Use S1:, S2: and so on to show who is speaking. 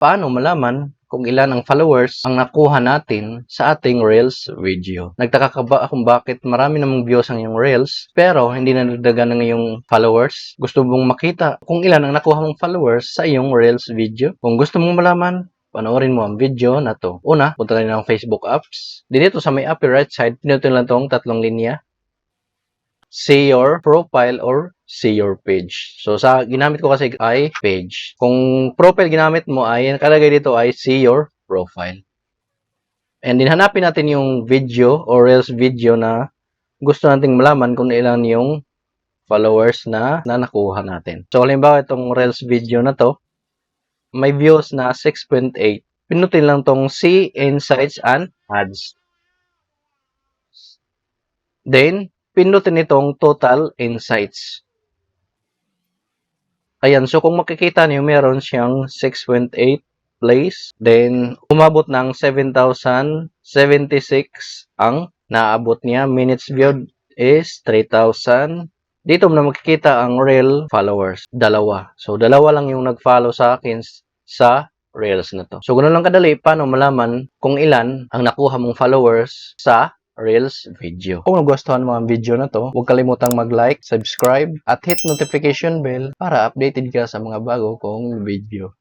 S1: paano malaman kung ilan ang followers ang nakuha natin sa ating Reels video. Nagtaka ka ba kung bakit marami namang views ang iyong Reels, pero hindi na nagdagan ng iyong followers? Gusto mong makita kung ilan ang nakuha mong followers sa iyong Reels video? Kung gusto mong malaman, panoorin mo ang video na to. Una, punta tayo ng Facebook apps. Dito sa may upper right side, pinutin lang tong tatlong linya. See your profile or see your page. So, sa ginamit ko kasi ay page. Kung profile ginamit mo ay, nakalagay dito ay see your profile. And din hanapin natin yung video or else video na gusto nating malaman kung ilan yung followers na, na nakuha natin. So, halimbawa itong Reels video na to, may views na 6.8. Pinutin lang tong see insights and ads. Then, pinutin itong total insights. Ayan, so kung makikita niyo, meron siyang 6.8 plays. Then, umabot ng 7,076 ang naabot niya. Minutes viewed is 3,000. Dito na makikita ang real followers. Dalawa. So, dalawa lang yung nag-follow sa akin sa Reels na to. So, ganun lang kadali, paano malaman kung ilan ang nakuha mong followers sa Reels video. Kung nagustuhan mo ang video na to, huwag kalimutang mag-like, subscribe, at hit notification bell para updated ka sa mga bago kong video.